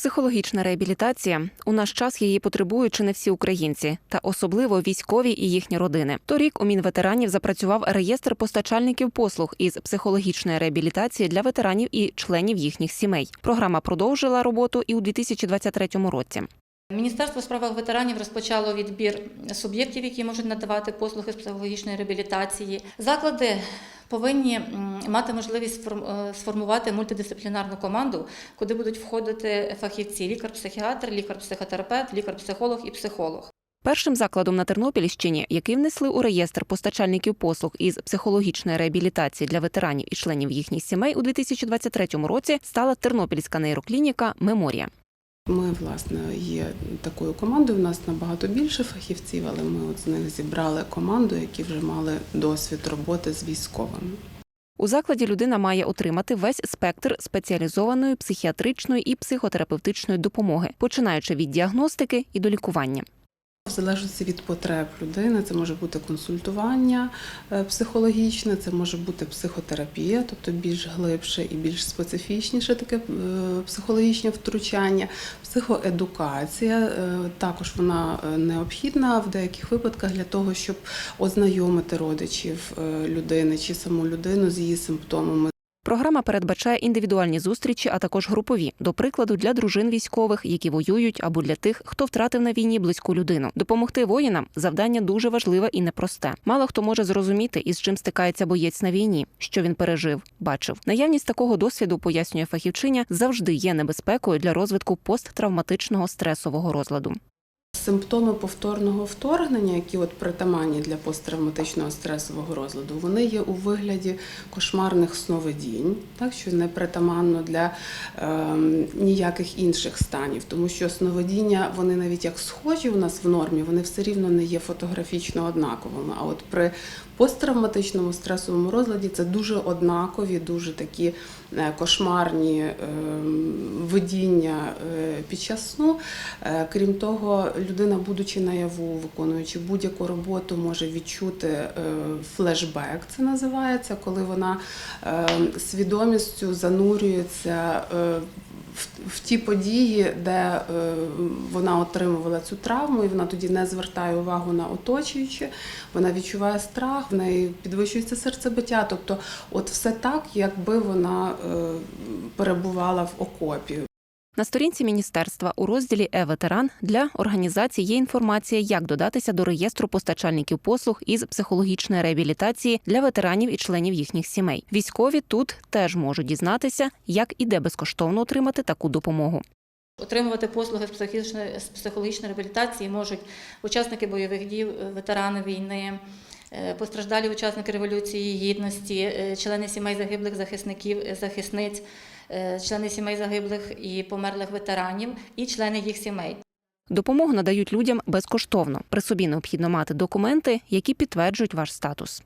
Психологічна реабілітація у наш час її потребують чи не всі українці, та особливо військові і їхні родини. Торік у Мінветеранів запрацював реєстр постачальників послуг із психологічної реабілітації для ветеранів і членів їхніх сімей. Програма продовжила роботу і у 2023 році. Міністерство у справах ветеранів розпочало відбір суб'єктів, які можуть надавати послуги з психологічної реабілітації. Заклади повинні мати можливість е, сформувати мультидисциплінарну команду, куди будуть входити фахівці: лікар-психіатр, лікар-психотерапевт, лікар-психолог і психолог. Першим закладом на Тернопільщині, який внесли у реєстр постачальників послуг із психологічної реабілітації для ветеранів і членів їхніх сімей у 2023 році, стала Тернопільська нейроклініка Меморія. Ми, власне, є такою командою. У нас набагато більше фахівців, але ми от з них зібрали команду, які вже мали досвід роботи з військовими. У закладі людина має отримати весь спектр спеціалізованої психіатричної і психотерапевтичної допомоги, починаючи від діагностики і до лікування. В залежності від потреб людини, це може бути консультування е, психологічне, це може бути психотерапія, тобто більш глибше і більш специфічніше таке е, психологічне втручання, психоедукація. е, Також вона необхідна в деяких випадках для того, щоб ознайомити родичів людини чи саму людину з її симптомами. Програма передбачає індивідуальні зустрічі, а також групові, до прикладу, для дружин військових, які воюють, або для тих, хто втратив на війні близьку людину. Допомогти воїнам завдання дуже важливе і непросте. Мало хто може зрозуміти, із чим стикається боєць на війні, що він пережив, бачив. Наявність такого досвіду, пояснює фахівчиня, завжди є небезпекою для розвитку посттравматичного стресового розладу. Симптоми повторного вторгнення, які от притаманні для посттравматичного стресового розладу, вони є у вигляді кошмарних сновидінь, так що не притаманно для е, ніяких інших станів, тому що сновидіння, вони навіть як схожі у нас в нормі, вони все рівно не є фотографічно однаковими. А от при посттравматичному стресовому розладі це дуже однакові, дуже такі е, кошмарні е, видіння під час сну. Е, Крім того, людина, будучи наяву, виконуючи будь-яку роботу, може відчути е, флешбек, це називається, коли вона е, свідомістю занурюється е, в, ті події, де вона отримувала цю травму, і вона тоді не звертає увагу на оточуюче, вона відчуває страх, в неї підвищується серцебиття. Тобто, от все так, якби вона перебувала в окопі. На сторінці міністерства у розділі Е-ветеран для організації є інформація, як додатися до реєстру постачальників послуг із психологічної реабілітації для ветеранів і членів їхніх сімей. Військові тут теж можуть дізнатися, як і де безкоштовно отримати таку допомогу. Отримувати послуги з психологічної реабілітації можуть учасники бойових дій, ветерани війни, е, постраждалі учасники революції гідності, е, члени сімей загиблих захисників, е, захисниць, члени сімей загиблих і померлих ветеранів і члени їх сімей. Допомогу надають людям безкоштовно. При собі необхідно мати документи, які підтверджують ваш статус.